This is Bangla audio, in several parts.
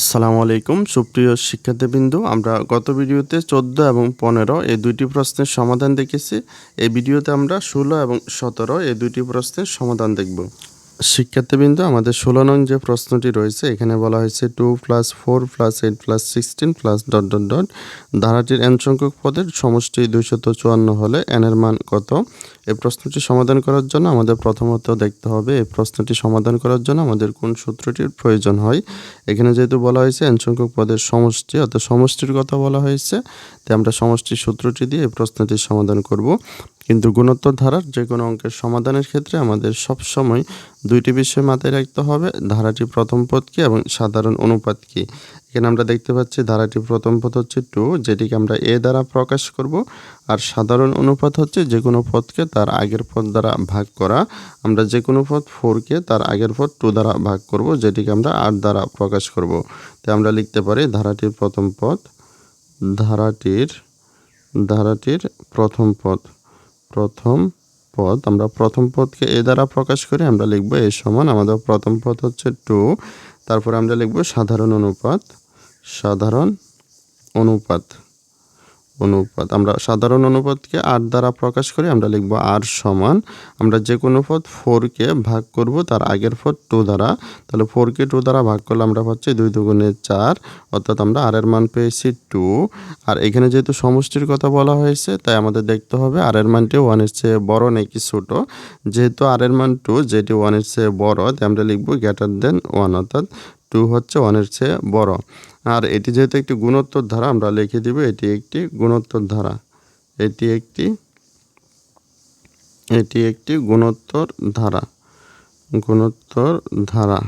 আসসালামু আলাইকুম। সুপ্রিয় শিক্ষার্থীবৃন্দ, আমরা গত ভিডিওতে চোদ্দ এবং পনেরো এই দুইটি প্রশ্নের সমাধান দেখেছি। এই ভিডিওতে আমরা ষোলো এবং সতেরো এই দুইটি প্রশ্নের সমাধান দেখব। শিক্ষার্থীবৃন্দ, আমাদের ষোলো নং যে প্রশ্নটি রয়েছে, এখানে বলা হয়েছে two plus four plus eight plus sixteen plus dot dot dot. ধারাটির n সংখ্যক পদের সমষ্টি দুইশত চুয়ান্ন হলে এন এর মান কত? এই প্রশ্নটি সমাধান করার জন্য আমাদের প্রথমত দেখতে হবে, এই প্রশ্নটি সমাধান করার জন্য আমাদের কোন সূত্রটির প্রয়োজন হয়? এখানে যেহেতু বলা হয়েছে এন সংখ্যক পদের সমষ্টি, অর্থাৎ সমষ্টির কথা বলা হয়েছে, তাই আমরা সমষ্টির সূত্রটি দিয়ে এই প্রশ্নটির সমাধান করব। কিন্তু গুণোত্তর ধারার যে কোনো অঙ্কের সমাধানের ক্ষেত্রে আমাদের সবসময় দুইটি বিষয় মাথায় রাখতে হবে, ধারাটি প্রথম পদ কি এবং সাধারণ অনুপাত কি। এখানে আমরা দেখতে পাচ্ছি ধারাটি প্রথম পদ হচ্ছে টু যেটিকে আমরা এ দ্বারা প্রকাশ করব, আর সাধারণ অনুপাত হচ্ছে যে কোনো পদকে তার আগের পদ দ্বারা ভাগ করা। আমরা যে কোনো পদ ফোরকে তার আগের পদ টু দ্বারা ভাগ করব, যেটিকে আমরা আট দ্বারা প্রকাশ করব। তাই আমরা লিখতে পারি ধারাটির প্রথম পদ, ধারাটির ধারাটির প্রথম পদ। প্রথম পদ, আমরা প্রথম পদকে এ দ্বারা প্রকাশ করে, আমরা লিখব এ সমান, আমাদের প্রথম পদ হচ্ছে টু, তারপরে আমরা লিখব সাধারণ অনুপাত সাধারণ অনুপাত। অনুপাত। আমরা সাধারণ অনুপাতকে আট দ্বারা প্রকাশ করি, আমরা লিখব আর সমান। আমরা যে কোনো পদ ফোরকে ভাগ করব, তার আগের পদ টু দ্বারা। তাহলে ফোরকে টু দ্বারা ভাগ করলে আমরা পাচ্ছি দুই দুগুণে চার, অর্থাৎ আমরা আর এর মান পেয়েছি টু। আর এখানে যেহেতু সমষ্টির কথা বলা হয়েছে, তাই আমাদের দেখতে হবে আর এর মানটি ওয়ানের চেয়ে বড় নাকি ছোটো। যেহেতু আর এর মান টু যেটি ওয়ানের চেয়ে বড়, তাই আমরা লিখব গ্রেটার দেন ওয়ান অর্থাৎ টু হচ্ছে ওয়ানের চেয়ে বড়। আর এটি যেহেতু একটি গুণোত্তর ধারা, আমরা লিখে দিব এটি একটি গুণোত্তর ধারা। এটি একটি এটি একটি গুণোত্তর ধারা। গুণোত্তর ধারা।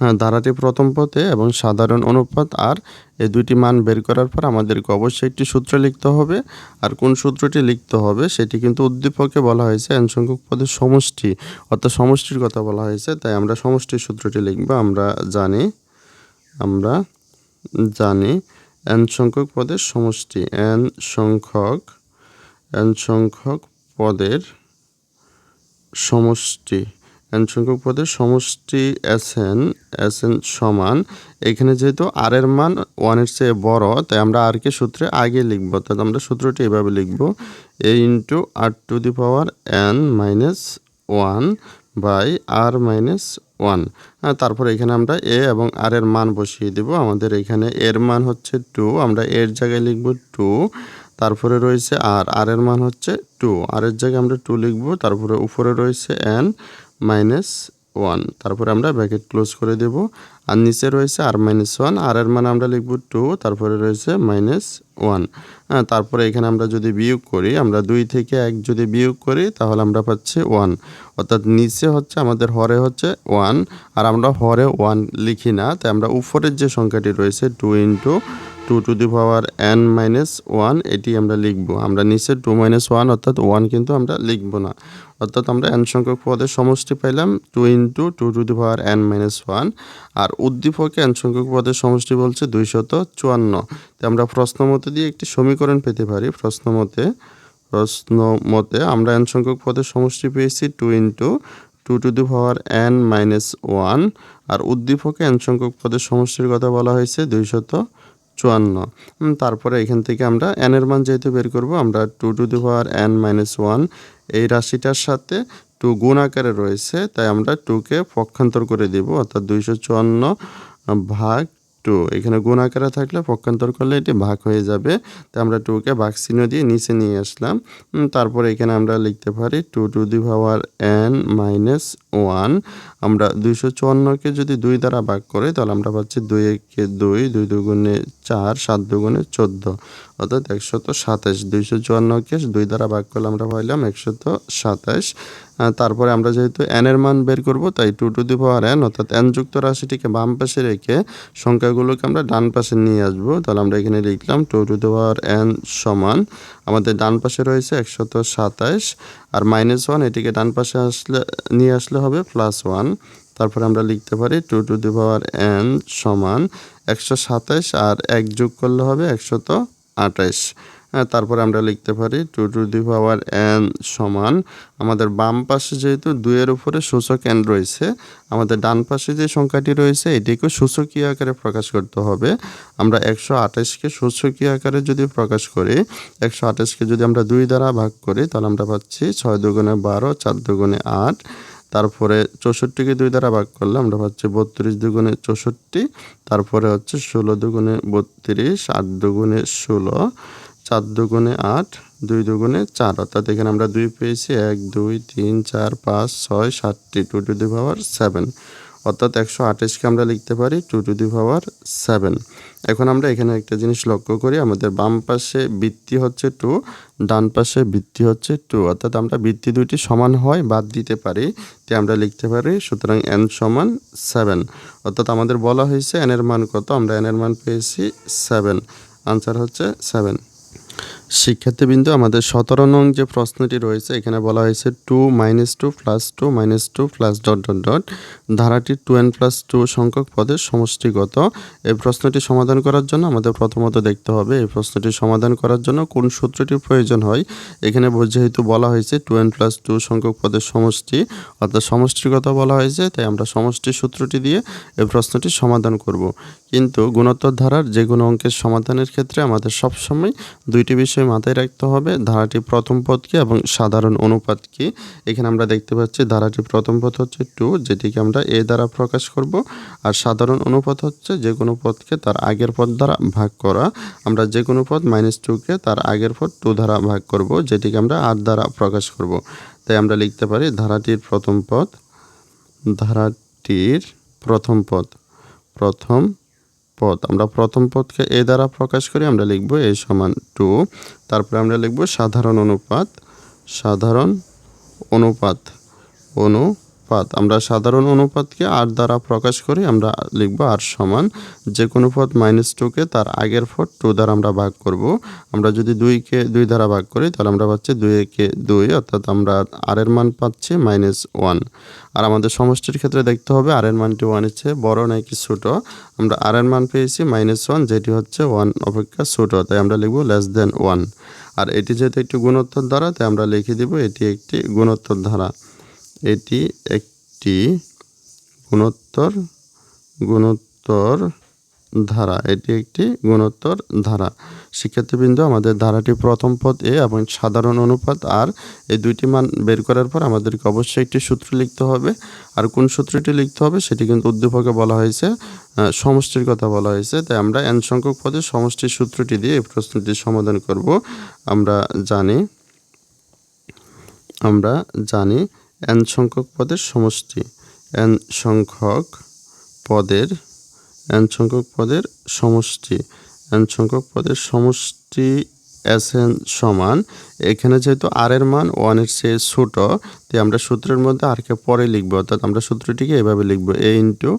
হ্যাঁ ধারাটি প্রথম পথে এবং সাধারণ অনুপাত, আর এই দুটি মান বের করার পর আমাদেরকে অবশ্যই একটি সূত্র লিখতে হবে। আর কোন সূত্রটি লিখতে হবে, সেটি কিন্তু উদ্দীপকে বলা হয়েছে এন সংখ্যক পদের সমষ্টি, অর্থাৎ সমষ্টির কথা বলা হয়েছে। তাই আমরা সমষ্টির সূত্রটি লিখব, আমরা জানি, আমরা জানি এন সংখ্যক পদের সমষ্টি। এন সংখ্যক এন সংখ্যক পদের সমষ্টি। এন সংখ্যক পদের সমষ্টি এস এন এস এন সমান। এখানে যেহেতু আর এর মান ওয়ানের চেয়ে বড়, তাই আমরা আর কে সূত্রে আগে লিখব। তাহলে আমরা সূত্রটি এভাবে লিখব। A into r to the power n minus one by r minus one. তারপরে এখানে আমরা এ এবং আর এর মান বসিয়ে দেব। আমাদের এখানে এর মান হচ্ছে টু, আমরা এর জায়গায় লিখব টু। তারপরে রয়েছে আর আর এর মান হচ্ছে টু। আর এর জায়গায় আমরা টু লিখব, তারপরে উপরে রয়েছে এন মাইনাস ওয়ান। তারপরে আমরা ব্যাকেট ক্লোজ করে দেব। আর নিচে রয়েছে আর মাইনাস ওয়ান, আর এর মান আমরা লিখব টু। তারপরে রয়েছে মাইনাস ওয়ান হ্যাঁ তারপরে এখানে আমরা যদি বিয়োগ করি, আমরা দুই থেকে এক যদি বিয়োগ করি, তাহলে আমরা পাচ্ছি ওয়ান অর্থাৎ নিচে হচ্ছে, আমাদের হরে হচ্ছে ওয়ান আর আমরা হরে ওয়ান লিখি না, তাই আমরা উপরের যে সংখ্যাটি রয়েছে two into two to the power n minus one এটি আমরা লিখব। আমরা নিচে টু মাইনাস ওয়ান অর্থাৎ ওয়ান কিন্তু আমরা লিখব না। অর্থাৎ আমরা এন সংখ্যক পদের সমষ্টি পাইলাম two into two to the power n minus one আর উদ্দীপকে এন সংখ্যক পদের সমষ্টি বলছে দুইশত চুয়ান্ন। তো আমরা প্রশ্ন মতে দিয়ে একটি সমীকরণ পেতে পারি। প্রশ্ন মতে প্রশ্ন মতে আমরা এন সংখ্যক পদের সমষ্টি পেয়েছি two into two to the power n minus one আর উদ্দীপকে এন সংখ্যক পদের সমষ্টির কথা বলা হয়েছে দুইশত চুয়ান্ন। তারপরে এখান থেকে আমরা এনের মান যেহেতু বের করব, আমরা two to the power n minus one এই রাশিটার সাথে টু গুণ আকারে রয়েছে, তাই আমরা টুকে পক্ষান্তর করে দেব, অর্থাৎ দুইশো চুয়ান্ন ভাগ টু এখানে গুণ আকারে থাকলে পক্ষান্তর করলে এটি ভাগ হয়ে যাবে। তাই আমরা টুকে ভাগ চিহ্ন দিয়ে নিচে নিয়ে আসলাম। তারপর এখানে আমরা লিখতে পারি two to the power n minus one আমরা দুইশো চুয়ান্নকে যদি দুই দ্বারা ভাগ করি, তাহলে আমরা পাচ্ছি দুই একে দুই দুই দুগুণে চার, সাত দুগুণে চোদ্দ। অর্থাৎ একশত সাতাশ। দুইশো চুয়ান্নকে দুই দ্বারা ভাগ করলে আমরা পাইলাম একশত সাতাশ। তারপরে আমরা যেহেতু এনের মান বের করব, তাই two to the power n অর্থাৎ এন যুক্ত রাশিটিকে বাম পাশে রেখে সংখ্যাগুলোকে আমরা ডান পাশে নিয়ে আসব। তাহলে আমরা এখানে লিখলাম two to the power n সমান, আমাদের ডান পাশে রয়েছে একশত সাতাশ আর মাইনাস ওয়ান এটিকে ডান পাশে আসলে, নিয়ে আসলে হবে প্লাস ওয়ান তারপরে আমরা লিখতে পারি two to the power n সমান একশো সাতাশ আর এক যোগ করলে হবে একশত আঠাশ তারপরে আমরা লিখতে পারি two to the power n সমান। আমাদের বাম পাশে যেহেতু দুইয়ের উপরে সূচক এন রয়েছে, আমাদের ডান পাশে যে সংখ্যাটি রয়েছে, এটিকে সূচকীয় আকারে প্রকাশ করতে হবে। আমরা একশো আঠাশকে সূচকীয় আকারে যদি প্রকাশ করি, একশো আঠাশকে যদি আমরা দুই দ্বারা ভাগ করি, তাহলে আমরা পাচ্ছি ছয় দুগুণে বারো, চার দুগুণে আট। তারপরে চৌষট্টিকে দুই দ্বারা ভাগ করলে আমরা পাচ্ছি বত্রিশ দুগুণে চৌষট্টি। তারপরে হচ্ছে ষোলো দুগুণে বত্রিশ, আট দুগুণে ষোলো। চার দুগুণে আট, দুই দুগুণে চার। অর্থাৎ এখানে আমরা দুই পেয়েছি, এক, দুই, তিন, চার, পাঁচ, ছয়, সাতটি, two to the power seven. অর্থাৎ একশো আঠাশকে আমরা লিখতে পারি two to the power seven. এখন আমরা এখানে একটা জিনিস লক্ষ্য করি, আমাদের বাম পাশে বৃত্তি হচ্ছে টু, ডান পাশে বৃত্তি হচ্ছে টু। অর্থাৎ আমরা বৃত্তি দুইটি সমান হয়, বাদ দিতে পারি, তে আমরা লিখতে পারি, সুতরাং এন সমান সেভেন। অর্থাৎ আমাদের বলা হয়েছে এন এর মান কত? আমরা এন এর মান পেয়েছি সেভেন। আনসার হচ্ছে সেভেন। শিক্ষার্থীবৃন্দ, আমাদের সতেরো নং যে প্রশ্নটি রয়েছে, এখানে বলা হয়েছে two minus two plus two minus two plus dot dot dot ধারাটি টু এন প্লাস টু সংখ্যক পদের সমষ্টিগত। এই প্রশ্নটি সমাধান করার জন্য আমাদের প্রথমত দেখতে হবে, এই প্রশ্নটি সমাধান করার জন্য কোন সূত্রটির প্রয়োজন হয়? এখানে যেহেতু বলা হয়েছে টু এন প্লাস টু সংখ্যক পদের সমষ্টি, অর্থাৎ সমষ্টির কথা বলা হয়েছে, তাই আমরা সমষ্টি সূত্রটি দিয়ে এই প্রশ্নটি সমাধান করব। কিন্তু গুণোত্তর ধারার যে কোনো অঙ্কের সমাধানের ক্ষেত্রে আমাদের সবসময় দুইটি বিষয় মাথায় রাখতে হবে। ধারাটি প্রথম পদ এবং সাধারণ অনুপাত কি? এখানে আমরা দেখতে পাচ্ছি ধারাটি প্রথম পদ হচ্ছে টু যেটিকে আমরা এ দ্বারা প্রকাশ করব। আর সাধারণ অনুপাত হচ্ছে যে কোনো পদকে তার আগের পদ দ্বারা ভাগ করা। আমরা যে কোনো পদ মাইনাস টুকে তার আগের পদ টু দ্বারা ভাগ করব, যেটিকে আমরা আর দ্বারা প্রকাশ করব। তাই আমরা লিখতে পারি ধারাটির প্রথম পদ, ধারাটির প্রথম পদ, প্রথম পদ। আমরা প্রথম পদকে এ দ্বারা প্রকাশ করি, আমরা লিখব এ সমান টু। তারপরে আমরা লিখব সাধারণ অনুপাত সাধারণ অনুপাত অনুপাত। আমরা সাধারণ অনুপাতকে আর দ্বারা প্রকাশ করি, আমরা লিখব আর সমান যে কোনো পদ মাইনাস টুকে তার আগের পদ টু দ্বারা আমরা ভাগ করব। আমরা যদি দুইকে দুই দ্বারা ভাগ করি, তাহলে আমরা পাচ্ছি দুই একে দুই, অর্থাৎ আমরা আর এর মান পাচ্ছি মাইনাস ওয়ান আর আমাদের সমষ্টির ক্ষেত্রে দেখতে হবে আর এর মানটি ওয়ানের চেয়ে বড় নাকি ছোটো। আমরা আর এর মান পেয়েছি মাইনাস ওয়ান যেটি হচ্ছে ওয়ান অপেক্ষা ছোটো, তাই আমরা লিখব লেস দেন ওয়ান আর এটি যেহেতু একটি গুণোত্তর ধারা তাই আমরা লিখে দিব এটি একটি গুণোত্তর ধারা এটি একটি গুণোত্তর গুণোত্তর ধারা। এটি একটি গুণোত্তর ধারা। শিক্ষার্থীবৃন্দ, আমাদের ধারাটি প্রথম পদ এ এবং সাধারণ অনুপাত আর এই দুইটি মান বের করার পর আমাদেরকে অবশ্যই একটি সূত্র লিখতে হবে। আর কোন সূত্রটি লিখতে হবে সেটি কিন্তু উদ্দীপকে বলা হয়েছে সমষ্টির কথা বলা হয়েছে। তাই আমরা এন সংখ্যক পদের সমষ্টির সূত্রটি দিয়ে এই প্রশ্নটি সমাধান করব। আমরা জানি আমরা জানি এন সংখ্যক পদের সমষ্টি। এন সংখ্যক পদের এন সংখ্যক পদের সমষ্টি। এন সংখ্যক পদের সমষ্টি এস এন সমান, এখানে যেহেতু আর এর মান ওয়ানের চেয়ে ছোট, তাই আমরা সূত্রের মধ্যে আরকে পরে লিখব, অর্থাৎ আমরা সূত্রটিকে এভাবে লিখব a into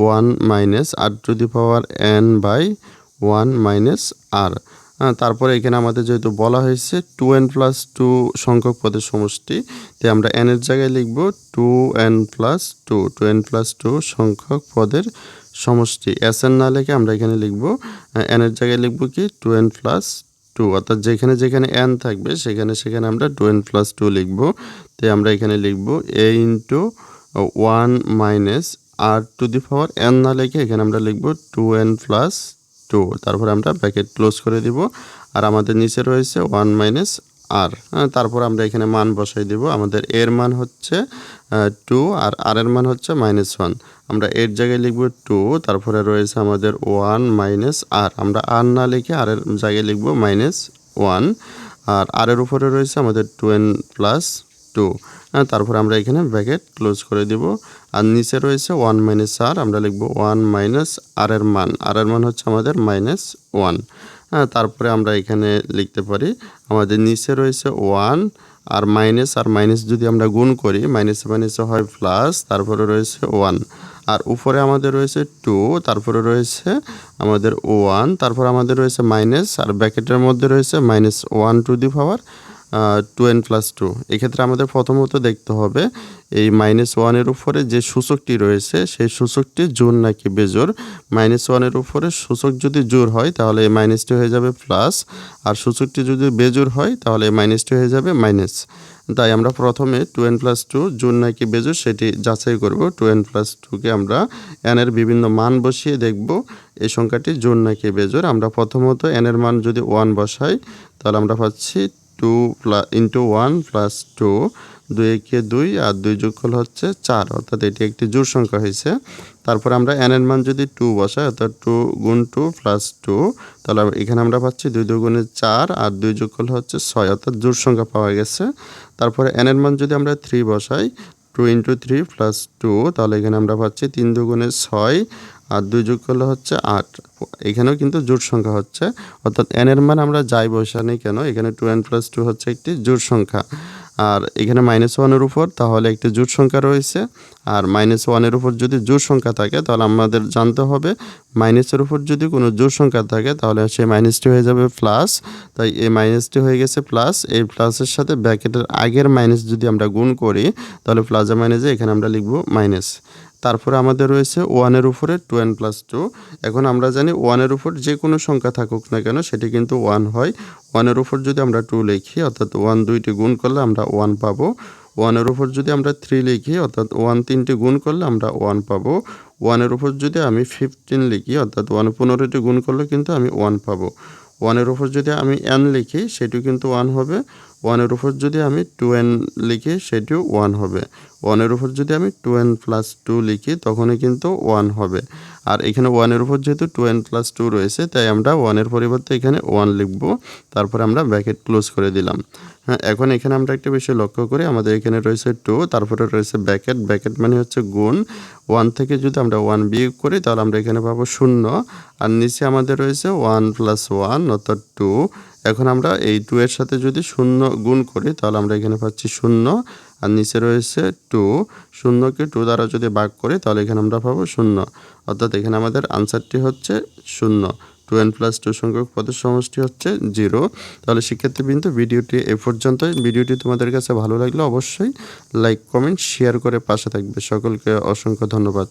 one minus r to the power n by one minus r তারপরে এখানে আমাদের যেহেতু বলা হয়েছে টু এন প্লাস টু সংখ্যক পদের সমষ্টি, তাই আমরা এন এর জায়গায় লিখব two n plus two two n plus two সংখ্যক পদের সমষ্টি। এস এন না লিখে আমরা এখানে লিখব এন এর জায়গায় লিখব কি? টু এন প্লাস টু অর্থাৎ যেখানে যেখানে এন থাকবে, সেখানে সেখানে আমরা টু এন প্লাস টু লিখব। তাই আমরা এখানে লিখব a into one minus r to the power n না লিখে এখানে আমরা লিখব টু এন প্লাস টু তারপরে আমরা ব্র্যাকেট ক্লোজ করে দিব। আর আমাদের নিচে রয়েছে ওয়ান মাইনাস আর তারপর আমরা এখানে মান বসাই দিব। আমাদের এর মান হচ্ছে টু আর আর এর মান হচ্ছে মাইনাস ওয়ান আমরা এর জায়গায় লিখব টু তারপরে রয়েছে আমাদের ওয়ান মাইনাস আর আমরা আর না লিখে আর এর জায়গায় লিখব মাইনাস ওয়ান আর আর এর উপরে রয়েছে আমাদের টু এন প্লাস টু হ্যাঁ তারপর আমরা এখানে ব্র্যাকেট ক্লোজ করে দিব। আর নিচে রয়েছে ওয়ান মাইনাস আর, আমরা লিখব ওয়ান মাইনাস আর এর মান। আর এর মান হচ্ছে আমাদের মাইনাস ওয়ান। হ্যাঁ তারপরে আমরা এখানে লিখতে পারি, আমাদের নিচে রয়েছে one r minus r minus যদি আমরা গুণ করি, মাইনাস মাইনাসে হয় প্লাস, তারপরে রয়েছে ওয়ান। আর উপরে আমাদের রয়েছে টু, তারপরে রয়েছে আমাদের ওয়ান, তারপর আমাদের রয়েছে মাইনাস, আর ব্র্যাকেটের মধ্যে রয়েছে minus one to the power. Two n plus two এক্ষেত্রে আমাদের প্রথমত দেখতে হবে এই মাইনাস ওয়ানের উপরে যে সূচকটি রয়েছে, সেই সূচকটি জোর নাকি বেজোর মাইনাস ওয়ানের উপরে সূচক যদি জোর হয়, তাহলে এই মাইনাসটি হয়ে যাবে প্লাস আর সূচকটি যদি বেজোর হয়, তাহলে এই মাইনাসটি হয়ে যাবে মাইনাস তাই আমরা প্রথমে টু এন প্লাস টু জোর নাকি বেজোর সেটি যাচাই করব। টু এন প্লাস টুকে আমরা এনের বিভিন্ন মান বসিয়ে দেখব। এই সংখ্যাটি জোর নাকি বেজোর আমরা প্রথমত এনের মান যদি ওয়ান বসাই, তাহলে আমরা পাচ্ছি two plus into one plus two দুই একে দুই আর দুই যোগফল হচ্ছে চার। অর্থাৎ এটি একটি জোড় সংখ্যা হয়েছে। তারপর আমরা এন এর মান যদি টু বসাই, অর্থাৎ টু গুণ টু প্লাস টু তাহলে এখানে আমরা পাচ্ছি দুই দুগুণে চার আর দুই যোগফল হচ্ছে ছয়, অর্থাৎ জোড় সংখ্যা পাওয়া গেছে। তারপরে এন এর মান যদি আমরা থ্রি বসাই two into three plus two তাহলে এখানে আমরা পাচ্ছি তিন দুগুণে ছয় আর দুই যোগ করলে হচ্ছে আট। এখানেও কিন্তু জোট সংখ্যা হচ্ছে। অর্থাৎ এন এর মান আমরা যাই বসানি কেন? এখানে টু এন প্লাস টু হচ্ছে একটি জোট সংখ্যা। আর এখানে মাইনাস ওয়ানের উপর তাহলে একটি জোট সংখ্যা রয়েছে। আর মাইনাস ওয়ানের উপর যদি জোট সংখ্যা থাকে তাহলে আমাদের জানতে হবে মাইনাসের উপর যদি কোনো জোট সংখ্যা থাকে তাহলে সেই মাইনাসটি হয়ে যাবে প্লাস তাই এই মাইনাসটি হয়ে গেছে প্লাস এই প্লাসের সাথে ব্র্যাকেটের আগের মাইনাস যদি আমরা গুণ করি তাহলে প্লাসা মাইনাসে এখানে আমরা লিখব মাইনাস তারপরে আমাদের রয়েছে ওয়ানের উপরে টু এন প্লাস টু। এখন আমরা জানি ওয়ানের উপর যে কোনো সংখ্যা থাকুক না কেন, সেটি কিন্তু ওয়ান হয়। ওয়ানের উপর যদি আমরা টু লিখি, অর্থাৎ ওয়ান দুইটি গুণ করলে আমরা ওয়ান পাবো। ওয়ানের উপর যদি আমরা থ্রি লিখি, অর্থাৎ ওয়ান তিনটি গুণ করলে আমরা ওয়ান পাবো। ওয়ানের উপর যদি আমি ফিফটিন লিখি, অর্থাৎ ওয়ান পনেরোটি গুণ করলে কিন্তু আমি ওয়ান পাবো। ওয়ানের উপর যদি আমি এন লিখি, সেটিও কিন্তু ওয়ান হবে। ওয়ানের উপর যদি আমি টু এন লিখি, সেটিও ওয়ান হবে। ওয়ানের উপর যদি আমি টু এন প্লাস টু লিখি, তখনই কিন্তু ওয়ান হবে। আর এখানে ওয়ানের উপর যেহেতু টু এন প্লাস টু রয়েছে, তাই আমরা ওয়ানের পরিবর্তে এখানে ওয়ান লিখব। তারপরে আমরা ব্র্যাকেট ক্লোজ করে দিলাম। হ্যাঁ এখন এখানে আমরা একটা বিষয় লক্ষ্য করি। আমাদের এখানে রয়েছে টু, তারপরে রয়েছে ব্যাকেট ব্যাকেট মানে হচ্ছে গুণ। ওয়ান থেকে যদি আমরা ওয়ান বিয়োগ করি, তাহলে আমরা এখানে পাবো শূন্য। আর নিচে আমাদের রয়েছে ওয়ান প্লাস ওয়ান, অর্থাৎ টু। এখন আমরা এই টু এর সাথে যদি শূন্য গুণ করি, তাহলে আমরা এখানে পাচ্ছি শূন্য, আর নিচে রয়েছে টু শূন্যকে টু দ্বারা যদি ভাগ করি, তাহলে এখানে আমরা পাবো শূন্য। অর্থাৎ এখানে আমাদের আনসারটি হচ্ছে শূন্য। টু এন প্লাস টু সংখ্যক পদের সমষ্টি হচ্ছে জিরো তাহলে শিক্ষার্থীবৃন্দ, ভিডিওটি এ পর্যন্তই। ভিডিওটি তোমাদের কাছে ভালো লাগলে অবশ্যই লাইক কমেন্ট শেয়ার করে পাশে থাকবে। সকলকে অসংখ্য ধন্যবাদ।